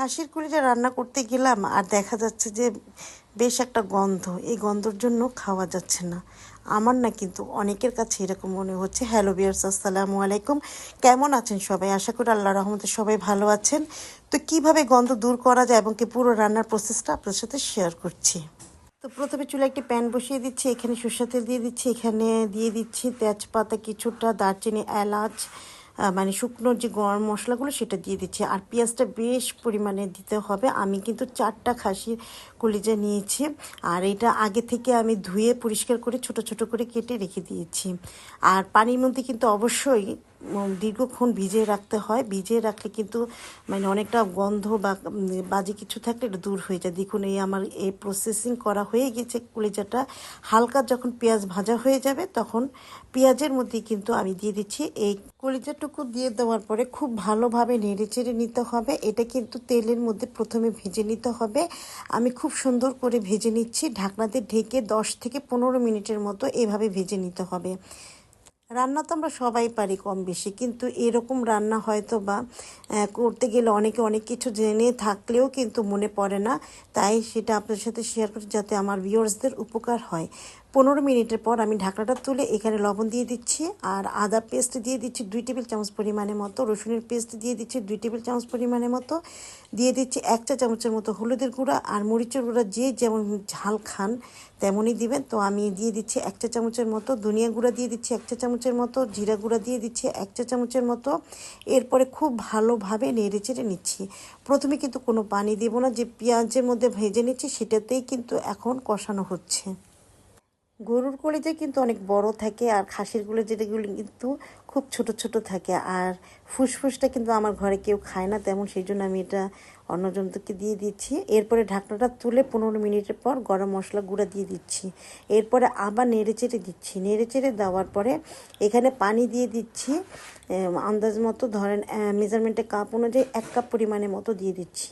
খাসির কলিজা রান্না করতে গেলাম আর দেখা যাচ্ছে যে বেশ একটা গন্ধ। এই গন্ধর জন্য খাওয়া যাচ্ছে না। আমার না কিন্তু অনেকের কাছে এরকম মনে হচ্ছে। হ্যালো বিয়ার্স আসসালামু আলাইকুম। কেমন আছেন সবাই? আশা করি আল্লাহ রহমতে সবাই ভালো আছেন। তো কীভাবে গন্ধ দূর করা যায় এবং কি পুরো রান্নার প্রসেসটা আপনার সাথে শেয়ার করছি? তো প্রথমে চুলে একটি প্যান বসিয়ে দিচ্ছি, এখানে সর্ষের তেল দিয়ে দিচ্ছি, এখানে দিয়ে দিচ্ছি তেজপাতা, কিছুটা দারচিনি, এলাচ মানে শুকনোর যে গরম মশলাগুলো সেটা দিয়ে দিচ্ছি। আর পেঁয়াজটা বেশ পরিমাণে দিতে হবে। আমি কিন্তু চারটা খাসির কলিজা নিয়েছি। আর এটা আগে থেকে আমি ধুয়ে পরিষ্কার করে ছোট ছোট করে কেটে রেখে দিয়েছি। আর পানির মধ্যে কিন্তু অবশ্যই দীর্ঘক্ষণ ভিজিয়ে রাখতে হয়। ভিজিয়ে রাখলে কিন্তু মানে অনেকটা গন্ধ বা বাজে কিছু থাকলে এটা দূর হয়ে যায়। দেখুন, এই আমার, এই প্রসেসিং করা হয়ে গেছে কলিজাটা। হালকা যখন পেঁয়াজ ভাজা হয়ে যাবে, তখন পেঁয়াজের মধ্যে কিন্তু আমি দিয়ে দিচ্ছি। এই কলিজাটুকু দিয়ে দেওয়ার পরে খুব ভালোভাবে নেড়ে চেড়ে নিতে হবে। এটা কিন্তু তেলের মধ্যে প্রথমে ভেজে নিতে হবে। আমি খুব সুন্দর করে ভেজে নিচ্ছি। ঢাকনাতে ঢেকে দশ থেকে পনেরো মিনিটের মতো এভাবে ভেজে নিতে হবে। রান্না তো আমরা সবাই পারি কম বেশি কিন্তু এরকম রান্না হয়তো বা করতে গেলে অনেকে অনেক কিছু জেনে থাকলেও কিন্তু মনে পড়ে না। তাই সেটা আপনাদের সাথে শেয়ার করি যাতে আমার ভিউয়ার্সদের উপকার হয়। পনেরো মিনিটের পর আমি ঢাকনাটা তুলে এখানে লবণ দিয়ে দিচ্ছি আর আদা পেস্ট দিয়ে দিচ্ছি দুই টেবিল চামচ পরিমাণের মতো, রসুনের পেস্ট দিয়ে দিচ্ছি দুই টেবিল চামচ পরিমাণের মতো, দিয়ে দিচ্ছি এক চা চামচের মতো হলুদের গুঁড়া আর মরিচের গুঁড়া যে যেমন ঝাল খান তেমনই দিবেন। তো আমি দিয়ে দিচ্ছি এক চা চামচের মতো ধনিয়া গুঁড়া দিয়ে দিচ্ছি এক চা চামচের মতো, জিরা গুঁড়া দিয়ে দিচ্ছি এক চা চামচের মতো। এরপরে খুব ভালোভাবে নেড়ে চেড়ে নিচ্ছি। প্রথমে কিন্তু কোনো পানি দেবো না, যে পেঁয়াজের মধ্যে ভেজে নিচ্ছি সেটাতেই কিন্তু এখন কষানো হচ্ছে। গরুর কলিজা কিন্তু অনেক বড় থাকে আর খাসির কলিজাগুলো কিন্তু খুব ছোট ছোট থাকে। আর ফুসফুসটা কিন্তু আমার ঘরে কেউ খায় না, তেমন সেই জন্য আমি এটা অন্য জন্তুকে দিয়ে দিচ্ছি। এরপরে ঢাকনাটা তুলে পনেরো মিনিটের পর গরম মশলা গুঁড়া দিয়ে দিচ্ছি। এরপরে আবার নেড়ে চেড়ে দিচ্ছি। নেড়ে চেড়ে দেওয়ার পরে এখানে পানি দিয়ে দিচ্ছি। আন্দাজ মতো ধরেন মেজারমেন্টে কাপ অনুযায়ী এক কাপ পরিমাণে মতো দিয়ে দিচ্ছি।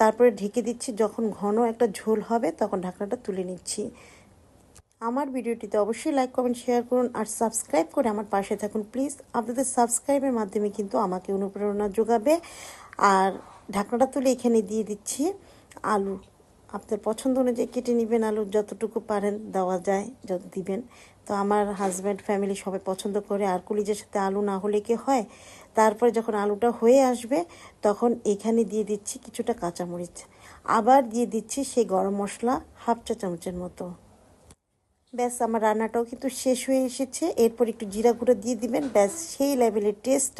তারপরে ঢেকে দিচ্ছি। যখন ঘন একটা ঝোল হবে তখন ঢাকনাটা তুলে নিচ্ছি। আমার ভিডিওটিতে অবশ্যই লাইক কমেন্ট শেয়ার করুন আর সাবস্ক্রাইব করে আমার পাশে থাকুন প্লিজ আপনাদের সাবস্ক্রাইবের মাধ্যমে কিন্তু আমাকে অনুপ্রেরণা যোগাবে। আর ঢাকনাটা তুলে এখানে দিয়ে দিচ্ছি আলু। আপনার পছন্দ অনুযায়ী কেটে নেবেন আলু, যতটুকু পারেন দেওয়া যায়, যত দিবেন। তো আমার হাজব্যান্ড ফ্যামিলি সবাই পছন্দ করে। আর কলিজের সাথে আলু না হলে কি হয়? তারপরে যখন আলুটা হয়ে আসবে, তখন এখানে দিয়ে দিচ্ছি কিছুটা কাঁচামরিচ। আবার দিয়ে দিচ্ছি সেই গরম মশলা, হাফ চা চামচের মতো। ব্যাস, আমার রান্নাটাও কিন্তু শেষ হয়ে এসেছে। এরপর একটু জিরা গুঁড়ো দিয়ে দিবেন। ব্যাস, সেই লেভেলের টেস্ট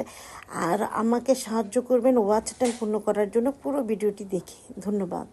আর আমাকে সাহায্য করবেন ওয়াচটা পূর্ণ করার জন্য পুরো ভিডিওটি দেখে। ধন্যবাদ।